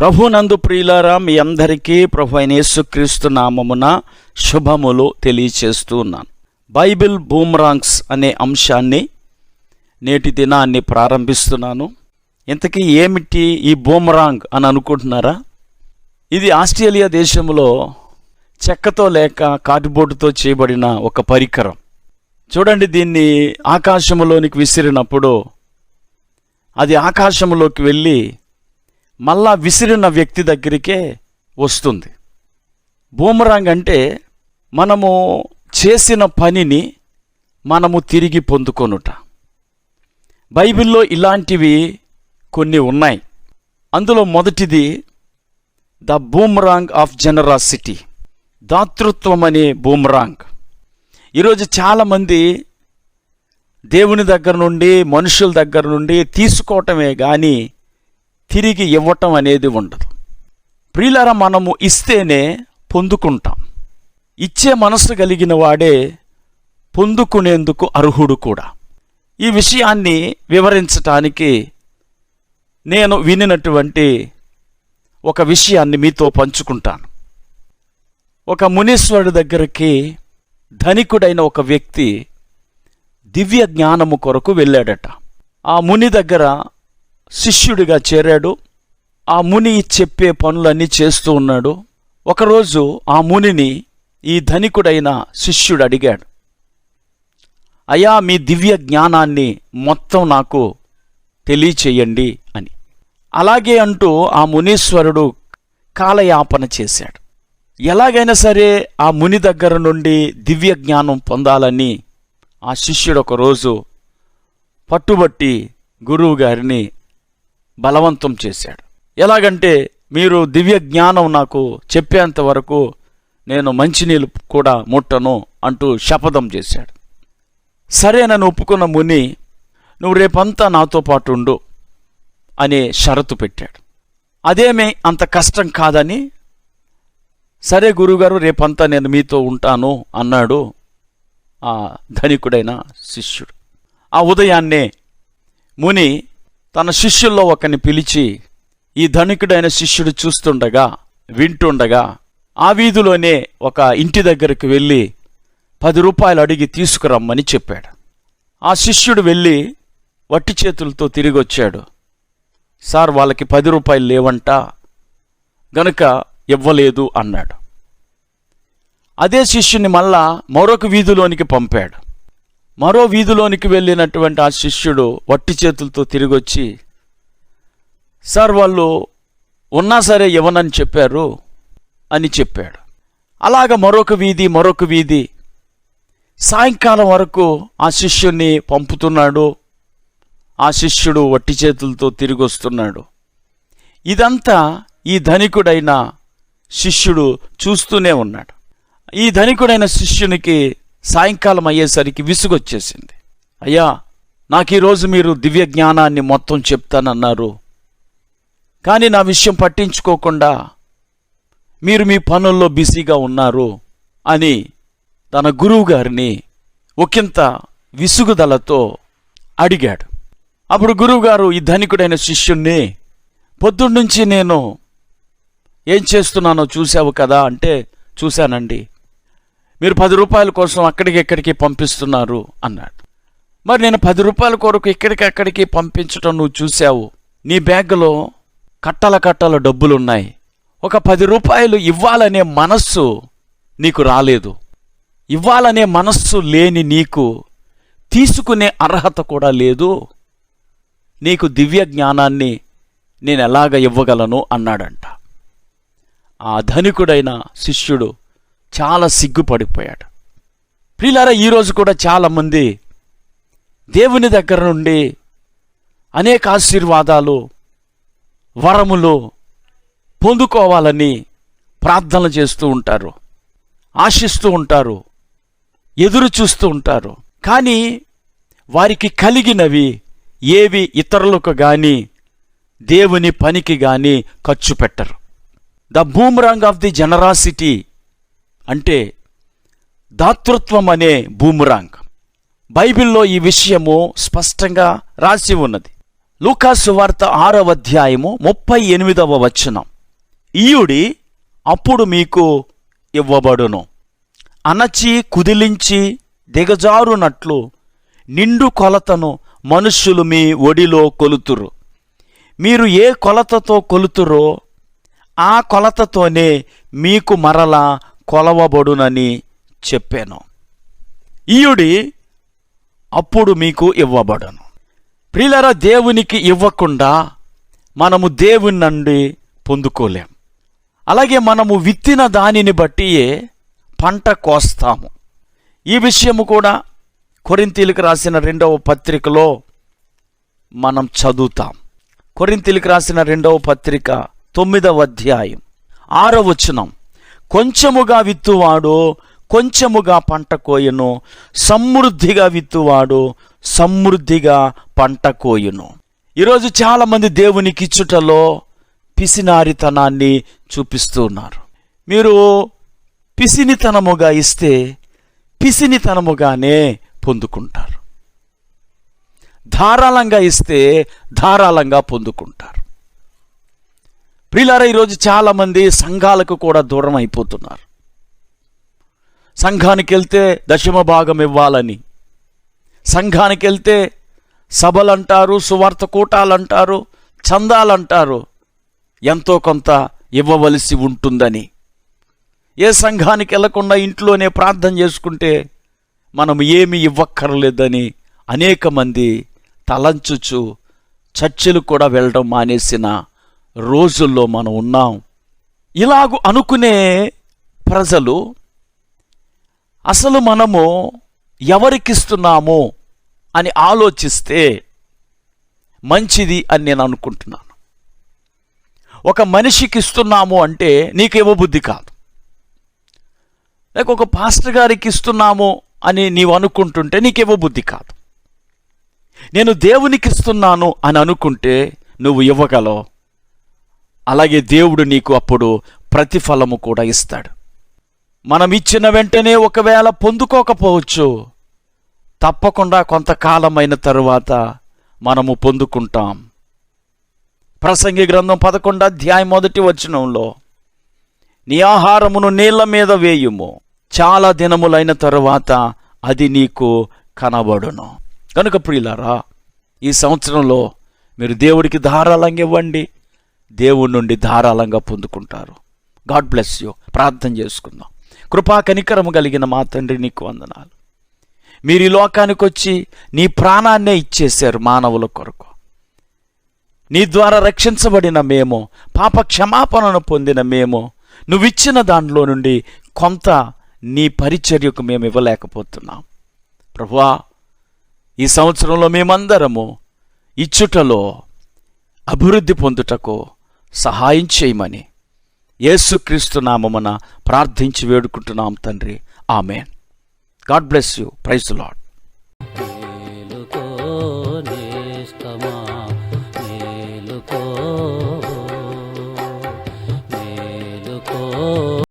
ప్రభునందు ప్రియులారా మీ అందరికీ ప్రభు అయిన యేసుక్రీస్తు నామమున శుభములు తెలియచేస్తూ ఉన్నాను. బైబిల్ బూమరాంగ్స్ అనే అంశాన్ని నేటి దినాన్ని ప్రారంభిస్తున్నాను. ఇంతకీ ఏమిటి ఈ బూమరాంగ్ అని అనుకుంటున్నారా? ఇది ఆస్ట్రేలియా దేశంలో చెక్కతో లేక కార్డ్బోర్డుతో చేయబడిన ఒక పరికరం. చూడండి దీన్ని ఆకాశంలోనికి విసిరినప్పుడు అది ఆకాశంలోకి వెళ్ళి మళ్ళా విసిరిన వ్యక్తి దగ్గరికే వస్తుంది. బూమరాంగ్ అంటే మనము చేసిన పనిని మనము తిరిగి పొందుకొనుట. బైబిల్లో ఇలాంటివి కొన్ని ఉన్నాయి. అందులో మొదటిది ద బూమరాంగ్ ఆఫ్ జనరాసిటీ దాతృత్వం అనే బూమరాంగ్. ఈరోజు చాలామంది దేవుని దగ్గర నుండి మనుషుల దగ్గర నుండి తీసుకోవటమే కానీ తిరిగి ఇవ్వటం అనేది ఉండదు. ప్రియులర మనము ఇస్తేనే పొందుకుంటాం. ఇచ్చే మనసు కలిగిన వాడే పొందుకునేందుకు అర్హుడు కూడా. ఈ విషయాన్ని వివరించటానికి నేను వినినటువంటి ఒక విషయాన్ని మీతో పంచుకుంటాను. ఒక మునీశ్వరుడి దగ్గరికి ధనికుడైన ఒక వ్యక్తి దివ్య జ్ఞానము కొరకు వెళ్ళాడట. ఆ ముని దగ్గర శిష్యుడిగా చేరాడు. ఆ ముని చెప్పే పనులన్నీ చేస్తూ ఉన్నాడు. ఒకరోజు ఆ మునిని ఈ ధనికుడైన శిష్యుడు అడిగాడు. అయ్యా మీ దివ్య జ్ఞానాన్ని మొత్తం నాకు తెలియచేయండి అని. అలాగే అంటూ ఆ మునీశ్వరుడు కాలయాపన చేశాడు. ఎలాగైనా సరే ఆ ముని దగ్గర నుండి దివ్య జ్ఞానం పొందాలని ఆ శిష్యుడు ఒకరోజు పట్టుబట్టి గురువు గారిని బలవంతం చేశాడు. ఎలాగంటే మీరు దివ్య జ్ఞానం నాకు చెప్పేంత వరకు నేను మంచినీళ్ళు కూడా ముట్టను అంటూ శపథం చేశాడు. సరే నన్ను ఒప్పుకున్న ముని నువ్వు రేపంతా నాతో పాటు ఉండు అనే షరతు పెట్టాడు. అదేమీ అంత కష్టం కాదని సరే గురుగారు రేపంతా నేను మీతో ఉంటాను అన్నాడు ఆ ధనికుడైన శిష్యుడు. ఆ ఉదయాన్నే ముని తన శిష్యుల్లో ఒకరిని పిలిచి ఈ ధనికుడైన శిష్యుడు చూస్తుండగా వింటుండగా ఆ వీధిలోనే ఒక ఇంటి దగ్గరికి వెళ్ళి పది రూపాయలు అడిగి తీసుకురమ్మని చెప్పాడు. ఆ శిష్యుడు వెళ్ళి వట్టి చేతులతో తిరిగి వచ్చాడు సార్ వాళ్ళకి పది రూపాయలు లేవంట గనుక ఇవ్వలేదు అన్నాడు. అదే శిష్యుని మళ్ళా మరొక వీధిలోనికి పంపాడు. మరో వీధిలోనికి వెళ్ళినటువంటి ఆ శిష్యుడు వట్టి చేతులతో తిరిగి వచ్చి సార్ వాళ్ళు ఉన్నా సరే ఇవ్వనని చెప్పారు అని చెప్పాడు. అలాగ మరొక వీధి మరొక వీధి. సాయంకాలం వరకు ఆ శిష్యుణ్ణి పంపుతున్నాడు. ఆ శిష్యుడు వట్టి చేతులతో తిరిగి వస్తున్నాడు ఇదంతా ఈ ధనికుడైన శిష్యుడు చూస్తూనే ఉన్నాడు. ఈ ధనికుడైన శిష్యునికి సాయంకాలం అయ్యేసరికి విసుగొచ్చేసింది. అయ్యా నాకు ఈరోజు మీరు దివ్య జ్ఞానాన్ని మొత్తం చెప్తానన్నారు. కానీ నా విషయం పట్టించుకోకుండా మీరు మీ పనుల్లో బిజీగా ఉన్నారు అని తన గురువు గారిని ఒకంత విసుగుదలతో అడిగాడు. అప్పుడు గురువుగారు ఈ ధనికుడైన శిష్యుణ్ణి పొద్దున్నుంచి నేను ఏం చేస్తున్నానో చూశావు కదా అంటే చూశానండి మీరు పది రూపాయల కోసం అక్కడికి ఎక్కడికి పంపిస్తున్నారు అన్నాడు. మరి నేను పది రూపాయల కొరకు ఇక్కడికి అక్కడికి పంపించటం నువ్వు చూశావు. నీ బ్యాగ్లో కట్టల కట్టల డబ్బులున్నాయి. ఒక పది రూపాయలు ఇవ్వాలనే మనస్సు నీకు రాలేదు. ఇవ్వాలనే మనస్సు లేని నీకు తీసుకునే అర్హత కూడా లేదు. నీకు దివ్య జ్ఞానాన్ని నేను ఎలాగ ఇవ్వగలను అన్నాడంట. ఆ ధనికుడైన శిష్యుడు చాలా సిగ్గుపడిపోయాడు. ప్రియులారా ఈరోజు కూడా చాలామంది దేవుని దగ్గర నుండి అనేక ఆశీర్వాదాలు వరములు పొందుకోవాలని ప్రార్థనలు చేస్తూ ఉంటారు. ఆశిస్తూ ఉంటారు. ఎదురు చూస్తూ ఉంటారు. కానీ వారికి కలిగినవి ఏవి? ఇతరులకు గాని దేవుని పనికి గాని ఖర్చు పెట్టరు. The boomerang of the generosity అంటే దాతృత్వం అనే బూమరాంగ్. బైబిల్లో ఈ విషయము స్పష్టంగా రాసి ఉన్నది. లూకాసు వార్త ఆరవ అధ్యాయము ముప్పై ఎనిమిదవ వచనం. ఈయుడి అప్పుడు మీకు ఇవ్వబడును. అణచి కుదిలించి దిగజారునట్లు నిండు కొలతను మనుష్యులు మీ ఒడిలో కొలుతురు. మీరు ఏ కొలతతో కొలుతురో ఆ కొలతతోనే మీకు మరలా కొలవబడునని చెప్పాను. ఈయుడి అప్పుడు మీకు ఇవ్వబడును. ప్రియులర దేవునికి ఇవ్వకుండా మనము దేవుని నుండి పొందుకోలేం. అలాగే మనము విత్తిన దానిని బట్టియే పంట కోస్తాము. ఈ విషయము కూడా కొరింతీలకు రాసిన రెండవ పత్రికలో మనం చదువుతాం. కొరింతీలకు రాసిన రెండవ పత్రిక తొమ్మిదవ అధ్యాయం ఆరవచనం కొంచెముగా విత్తువాడు కొంచెముగా పంట కోయను. సమృద్ధిగా విత్తువాడు సమృద్ధిగా పంట కోయును. ఈరోజు చాలామంది దేవునికి ఇచ్చుటలో పిసినారితనాన్ని చూపిస్తూ ఉన్నారు మీరు పిసినితనముగా ఇస్తే పిసినితనముగానే పొందుకుంటారు. ధారాళంగా ఇస్తే ధారాళంగా పొందుకుంటారు. ప్రియులారా ఈరోజు చాలామంది సంఘాలకు కూడా దూరం అయిపోతున్నారు. సంఘానికి వెళ్తే దశమ భాగం ఇవ్వాలని. సంఘానికి వెళ్తే సభలంటారు సువార్త కూటాలంటారు చందాలంటారు ఎంతో కొంత ఇవ్వవలసి ఉంటుందని. ఏ సంఘానికి వెళ్ళకుండా ఇంట్లోనే ప్రార్థన చేసుకుంటే మనం ఏమి ఇవ్వక్కర్లేదని అనేక మంది తలంచుచు చర్చిలు కూడా వెళ్ళడం మానేసిన రోజుల్లో మనం ఉన్నాం. ఇలాగు అనుకునే ప్రజలు అసలు మనము ఎవరికిస్తున్నాము అని ఆలోచిస్తే మంచిది అని నేను అనుకుంటున్నాను. ఒక మనిషికి ఇస్తున్నాము అంటే నీకు ఇవ్వబుద్ధి కాదు. లేక ఒక పాస్టర్ గారికి ఇస్తున్నాము అని నీవు అనుకుంటుంటే నీకు ఇవ్వబుద్ధి కాదు. నేను దేవునికి ఇస్తున్నాను అని అనుకుంటే నువ్వు ఇవ్వగలవు? అలాగే దేవుడు నీకు అప్పుడు ప్రతిఫలము కూడా ఇస్తాడు. మనం ఇచ్చిన వెంటనే ఒకవేళ పొందుకోకపోవచ్చు తప్పకుండా కొంతకాలమైన తరువాత మనము పొందుకుంటాం. ప్రసంగి గ్రంథం పదకొండు అధ్యాయం మొదటి వచనంలో నీ ఆహారమును నీళ్ళ మీద వేయుము చాలా దినములైన తరువాత అది నీకు కనబడును. కనుక ప్రియులారా ఈ సంవత్సరంలో మీరు దేవుడికి ధారాళంగా ఇవ్వండి. దేవుడి నుండి ధారాళంగా పొందుకుంటారు. గాడ్ బ్లెస్ యూ ప్రార్థన చేసుకుందాం. కృపా కనికరము కలిగిన మా తండ్రి నీకు వందనాలు. మీరు ఈ లోకానికి వచ్చి నీ ప్రాణాన్నే ఇచ్చేశారు మానవుల కొరకు. నీ ద్వారా రక్షించబడిన మేము పాప క్షమాపణను పొందిన మేము నువ్విచ్చిన దానిలో నుండి కొంత నీ పరిచర్యకు మేము ఇవ్వలేకపోతున్నాం. ప్రభువా ఈ సంవత్సరంలో మేమందరము ఇచ్చుటలో అభివృద్ధి పొందుటకు సహాయం చేయమని యేసుక్రీస్తు నామమున ప్రార్థించి వేడుకుంటున్నాం తండ్రి. ఆమె God bless you. Praise Lord